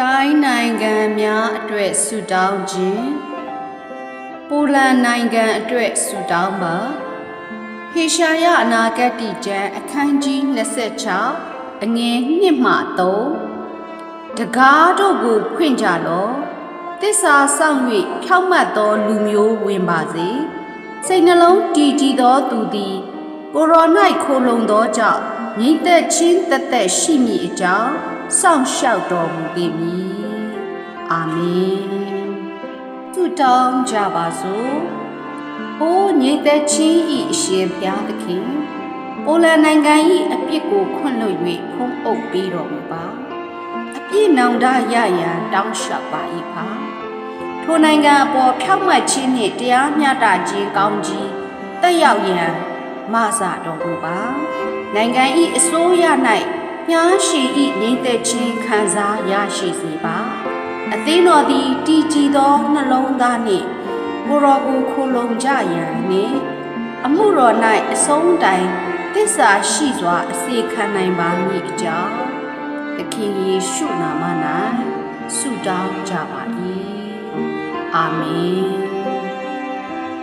တိုင်းနိုင်ငံများအတွက်ဆုတောင်းခြင်းပိုလန်နိုင်ငံအတွက်ဆုတောင်းပါဟေရှာယအနာဂတ်တိကျမ်းအခန်းကြီး26အငယ်1မှ3တကားတို့ကိုဖွင့်ကြလော့တစ္ဆာဆောင်၍ဖြောက်မှတ်သောလူမျိုးဝင်ပါစေစိတ်နှလုံးတည်ကြည်သောသူသည်ကိုရော၌ခိုလုံသောကြောင့်ငြိမ့်သက်ချင်းတသက်ရှိမည်အကြောင်း စောင့်ရှောက်တော်မူပေမည်အာမင်သူတောင်းကြပါစို့အိုးငြိမ့်သက်ချင်းဤအရှင်ဘုရားသခင်ပိုလန်နိုင်ငံ၏အပြစ်ကိုခွင့်လွှတ်၍ဖုံးအုပ်ပေးတော်မူပါအပြည့်နောင်တရရန်တောင်းလျှောက်ပါ၏ပါထိုနိုင်ငံအပေါ်ဖြောက်မှတ်ခြင်းနှင့်တရားမျှတခြင်းကောင်းကြီးတက်ရောက်ရန်မဆတော်မူပါနိုင်ငံ၏အစိုးရ၌ ညာရှိ၏နေသက်ခြင်းခံစားရရှိစေပါအသင်းတော်သည်တည်ကြည်သောနှလုံးသားနှင့်ကိုယ်တော်ကိုခိုလုံကြရန်နှင့်အမှုတော်၌အဆုံးတိုင်တစ္ဆာရှိစွာအစေခံနိုင်ပါမည်အကြောင်းသခင်ယေရှုနာမ၌ဆုတောင်းကြပါ၏အာမင်